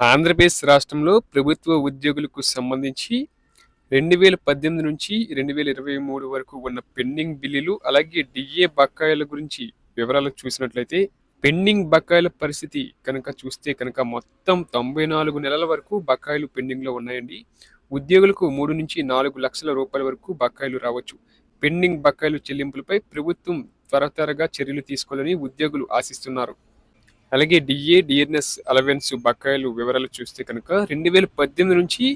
ఆంధ్రప్రదేశ్ రాష్ట్రంలో ప్రభుత్వ ఉద్యోగులకు సంబంధించి రెండు వేల పద్దెనిమిది నుంచి రెండు వేల ఇరవై మూడు వరకు ఉన్న పెండింగ్ బిల్లులు అలాగే డిఏ బకాయిల గురించి వివరాలు చూసినట్లయితే పెండింగ్ బకాయిల పరిస్థితి కనుక చూస్తే కనుక మొత్తం తొంభై నాలుగు నెలల వరకు బకాయిలు పెండింగ్లో ఉన్నాయండి. ఉద్యోగులకు మూడు నుంచి నాలుగు లక్షల రూపాయల వరకు బకాయిలు రావచ్చు. పెండింగ్ బకాయిలు చెల్లింపులపై ప్రభుత్వం త్వర త్వరగా చర్యలు తీసుకోవాలని ఉద్యోగులు ఆశిస్తున్నారు. అలాగే డిఏ డిఎన్ఎస్ అలవెన్స్ బకాయిలు వివరాలు చూస్తే కనుక రెండు వేల పద్దెనిమిది నుంచి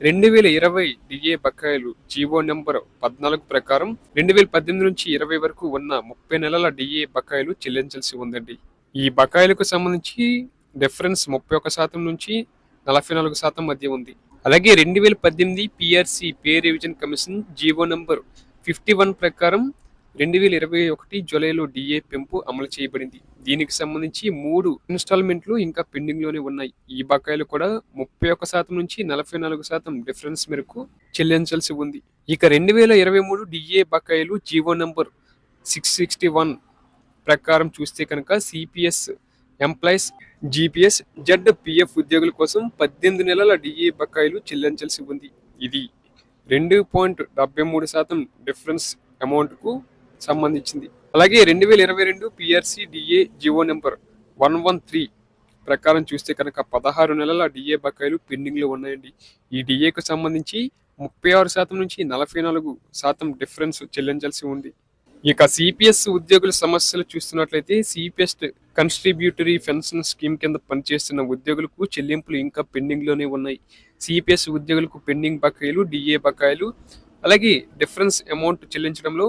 రెండు వేల ఇరవై డిఏ బకాయిలు జీవో నెంబర్ పద్నాలుగు ప్రకారం రెండు వేల పద్దెనిమిది నుంచి ఇరవై వరకు ఉన్న ముప్పై నెలల డిఏ బకాయిలు చెల్లించాల్సి ఉందండి. ఈ బకాయిలకు సంబంధించి డిఫరెన్స్ ముప్పై ఒక శాతం నుంచి నలభై నాలుగు శాతం మధ్య ఉంది. అలాగే రెండు వేల పద్దెనిమిది PRC pay revision commission GO number fifty one ప్రకారం రెండు వేల ఇరవై ఒకటి జూలైలో డిఏ పెంపు అమలు చేయబడింది. దీనికి సంబంధించి మూడు ఇన్స్టాల్మెంట్లు ఇంకా పెండింగ్లోనే ఉన్నాయి. ఈ బకాయిలు కూడా ముప్పై ఒక్క శాతం నుంచి నలభై నాలుగు శాతం డిఫరెన్స్ మేరకు చెల్లించాల్సి ఉంది. ఇక రెండు వేల ఇరవై మూడు డిఏ బకాయిలు GO number six sixty one ప్రకారం చూస్తే కనుక CPS employees GPS Z PF ఉద్యోగుల కోసం పద్దెనిమిది నెలల డిఏ బకాయిలు చెల్లించాల్సి ఉంది. ఇది రెండు పాయింట్ డెబ్బై మూడు శాతం డిఫరెన్స్ అమౌంట్కు సంబంధించింది. అలాగే రెండు వేల ఇరవై రెండు PRC DA GO number one one three ప్రకారం చూస్తే కనుక పదహారు నెలల డిఏ బకాయిలు పెండింగ్లో ఉన్నాయండి. ఈ డిఏకు సంబంధించి ముప్పై ఆరు శాతం నుంచి నలభై నాలుగు శాతం డిఫరెన్స్ చెల్లించాల్సి ఉంది. ఇక సిపిఎస్ ఉద్యోగుల సమస్యలు చూస్తున్నట్లయితే సిపిఎస్ కన్స్ట్రిబ్యూటరీ పెన్షన్ స్కీమ్ కింద పనిచేస్తున్న ఉద్యోగులకు చెల్లింపులు ఇంకా పెండింగ్లోనే ఉన్నాయి సిపిఎస్ ఉద్యోగులకు పెండింగ్ బకాయిలు డిఏ బకాయిలు అలాగే డిఫరెన్స్ అమౌంట్ చెల్లించడంలో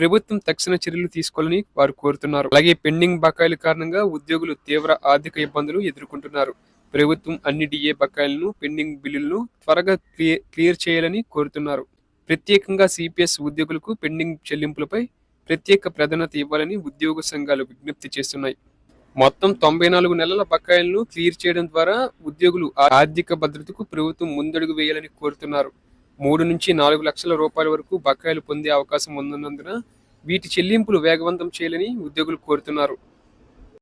ప్రభుత్వం తక్షణ చర్యలు తీసుకోవాలని వారు కోరుతున్నారు. అలాగే పెండింగ్ బకాయిల కారణంగా ఉద్యోగులు తీవ్ర ఆర్థిక ఇబ్బందులు ఎదుర్కొంటున్నారు. ప్రభుత్వం అన్ని డిఏ బకాయిలను పెండింగ్ బిల్లులను త్వరగా క్లియర్ క్లియర్ చేయాలని కోరుతున్నారు. ప్రత్యేకంగా సిపిఎస్ ఉద్యోగులకు పెండింగ్ చెల్లింపులపై ప్రత్యేక ప్రాధాన్యత ఇవ్వాలని ఉద్యోగ సంఘాలు విజ్ఞప్తి చేస్తున్నాయి. మొత్తం తొంభై నాలుగు నెలల బకాయిలను క్లియర్ చేయడం ద్వారా ఉద్యోగులు ఆర్థిక భద్రతకు ప్రభుత్వం ముందడుగు వేయాలని కోరుతున్నారు. మూడు నుంచి నాలుగు లక్షల రూపాయల వరకు బకాయిలు పొందే అవకాశం ఉన్నందున వీటి చెల్లింపులు వేగవంతం చేయాలని ఉద్యోగులు కోరుతున్నారు.